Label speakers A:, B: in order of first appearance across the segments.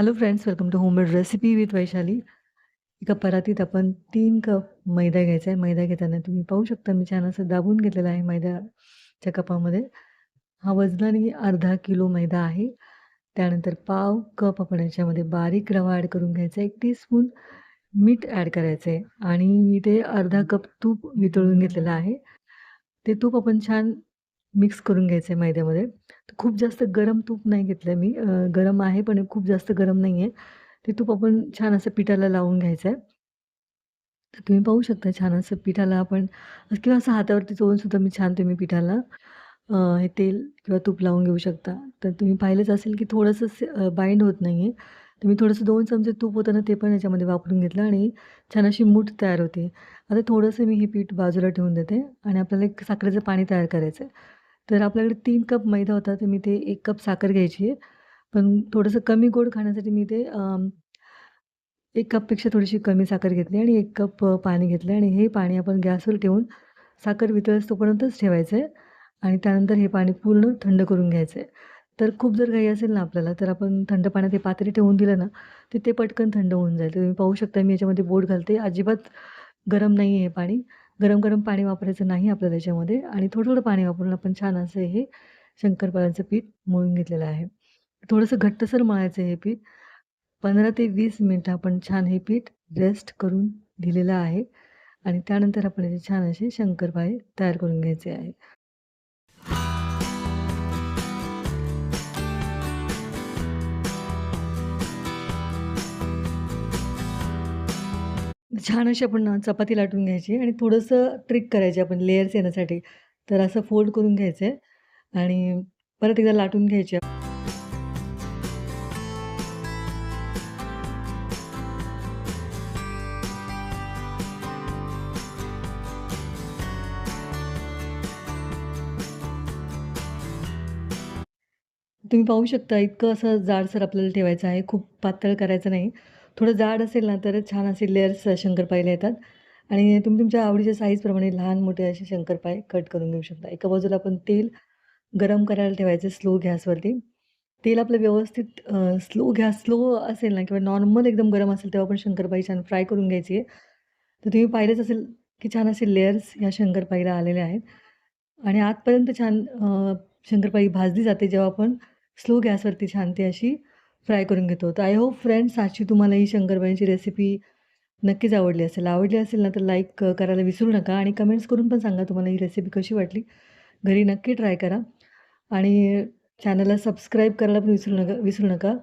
A: Hello friends welcome to homemade recipe with Vaishali एका परातीत आपण तीन कप मैदा घ्यायचा आहे. मैदा घेताना तुम्ही पाहू शकता मी छान असं दाबून घेतलेला आहे मैद्याच्या कपामध्ये. हा वजनाने अर्धा किलो मैदा आहे. त्यानंतर पाव कप आपण याच्यामध्ये बारीक रवा ॲड करून घ्यायचा एक टीस्पून मीठ ॲड करायचं आहे आणि मी ते अर्धा कप तूप वितळून घेतलेलं आहे. ते तूप आपण छान मिक्स करून घ्यायचं आहे मैद्यामध्ये. तर खूप जास्त गरम तूप नाही घेतलं मी. गरम आहे पण खूप जास्त गरम नाही आहे ते तूप आपण छान असं पिठाला लावून घ्यायचं आहे तर तुम्ही पाहू शकता छान असं पिठाला आपण किंवा असं हातावरती चोळूनसुद्धा मी छान तुम्ही पिठाला हे तेल किंवा तूप लावून घेऊ शकता. तर तुम्ही पाहिलंच असेल की थोडंसं बाइंड होत नाही आहे तर मी थोडंसं दोन चमचे तूप होतं ना ते पण याच्यामध्ये वापरून घेतलं आणि छान अशी मूठ तयार होते. आता थोडंसं मी हे पीठ बाजूला ठेवून देते आणि आपल्याला एक साखरेचं पाणी तयार करायचं आहे तर आपल्याकडे तीन कप मैदा होता तर मी ते एक कप साखर घ्यायची आहे. पण थोडंसं कमी गोड खाण्यासाठी मी ते एक कपपेक्षा थोडीशी कमी साखर घेतली आणि एक कप पाणी घेतलं आणि हे पाणी आपण गॅसवर ठेवून साखर वितळस तोपर्यंतच ठेवायचं आहे आणि त्यानंतर हे पाणी पूर्ण थंड करून घ्यायचं आहे. तर खूप जर घाई असेल ना आपल्याला तर आपण थंड पाण्यात हे पातळी ठेवून दिलं ना तर ते पटकन थंड होऊन जाईल. तुम्ही पाहू शकता मी याच्यामध्ये बोट घालते. अजिबात गरम नाही आहे हे पाणी. गरम गरम पाणी वापरायचं नाही आपल्याला त्याच्यामध्ये आणि थोडं थोडं पाणी वापरून आपण छान असं हे शंकरपाळ्यांचं पीठ मळून घेतलेलं आहे. थोडंसं घट्टसर मळायचं हे पीठ. पंधरा ते वीस मिनटं आपण छान हे पीठ रेस्ट करून दिलेलं आहे आणि त्यानंतर आपण याचे छान असे शंकरपाळे तयार करून घ्यायचे आहे. छान अशी आपण चपाती लाटून घ्यायची आणि थोडंसं ट्रिक करायची आपण लेयर्स येण्यासाठी. तर असं फोल्ड करून घ्यायचं आहे आणि परत एकदा लाटून घ्यायची. तुम्ही पाहू शकता इतकं असं जाडसर आपल्याला ठेवायचं आहे. खूप पातळ करायचं नाही. थोडं जाड असेल ना तर छान असे लेअर्स शंकरपाईला येतात आणि तुम्ही तुमच्या आवडीच्या साईजप्रमाणे लहान मोठे असे शंकरपाय कट करून घेऊ शकता. एका बाजूला आपण तेल गरम करायला ठेवायचं स्लो गॅसवरती तेल आपलं व्यवस्थित स्लो गॅस स्लो असेल ना किंवा नॉर्मल एकदम गरम असेल तेव्हा आपण शंकरपाई छान फ्राय करून घ्यायची आहे. तर तुम्ही पाहिलेच असेल की छान असे लेअर्स ह्या शंकरपाईला आलेले आहेत. आणि आतपर्यंत छान शंकरपाई भाजली जाते जेव्हा आपण स्लो गॅसवरती छान ती अशी फ्राय करून घेतो. तर आय होप फ्रेंड्स आजची तुम्हाला ही शंकरबाईंची रेसिपी नक्कीच आवडली असेल. आवडली असेल ना तर लाईक करायला विसरू नका आणि कमेंट्स करून पण सांगा तुम्हाला ही रेसिपी कशी वाटली. घरी नक्की ट्राय करा. आणि चॅनलला सबस्क्राईब करायला पण विसरू नका विसरू नका.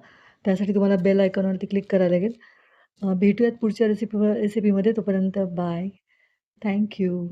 A: त्यासाठी तुम्हाला बेल आयकॉनवरती क्लिक करायला लागेल. भेटूयात पुढच्या रेसिपी रेसिपीमध्ये तोपर्यंत बाय थँक्यू